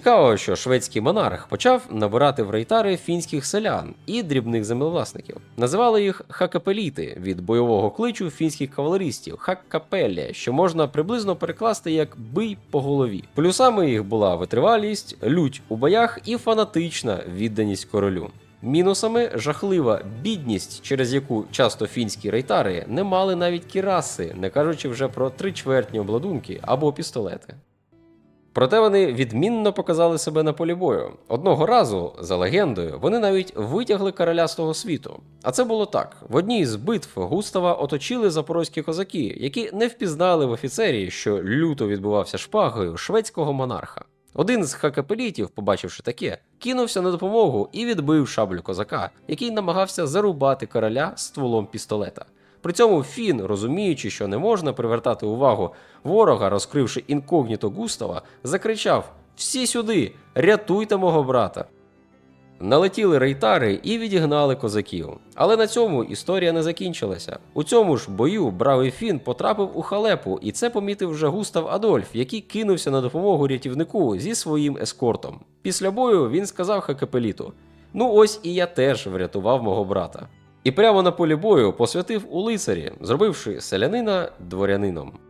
Цікаво, що шведський монарх почав набирати в рейтари фінських селян і дрібних землевласників. Називали їх хакапеліти від бойового кличу фінських кавалеристів хаккапелля, що можна приблизно перекласти як бий по голові. Плюсами їх була витривалість, лють у боях і фанатична відданість королю. Мінусами жахлива бідність, через яку часто фінські рейтари не мали навіть кіраси, не кажучи вже про тричвертні обладунки або пістолети. Проте вони відмінно показали себе на полі бою. Одного разу, за легендою, вони навіть витягли короля з того світу. А це було так: в одній з битв Густава оточили запорозькі козаки, які не впізнали в офіцері, що люто відбувався шпагою шведського монарха. Один з хакапелітів, побачивши таке, кинувся на допомогу і відбив шаблю козака, який намагався зарубати короля стволом пістолета. При цьому Фін, розуміючи, що не можна привертати увагу ворога, розкривши інкогніто Густава, закричав: Всі сюди! Рятуйте мого брата! Налетіли рейтари і відігнали козаків. Але на цьому історія не закінчилася. У цьому ж бою бравий Фін потрапив у халепу, і це помітив вже Густав Адольф, який кинувся на допомогу рятівнику зі своїм ескортом. Після бою він сказав Хакапеліту: Ну ось і я теж врятував мого брата. І прямо на полі бою посвятив у лицарі, зробивши селянина дворянином.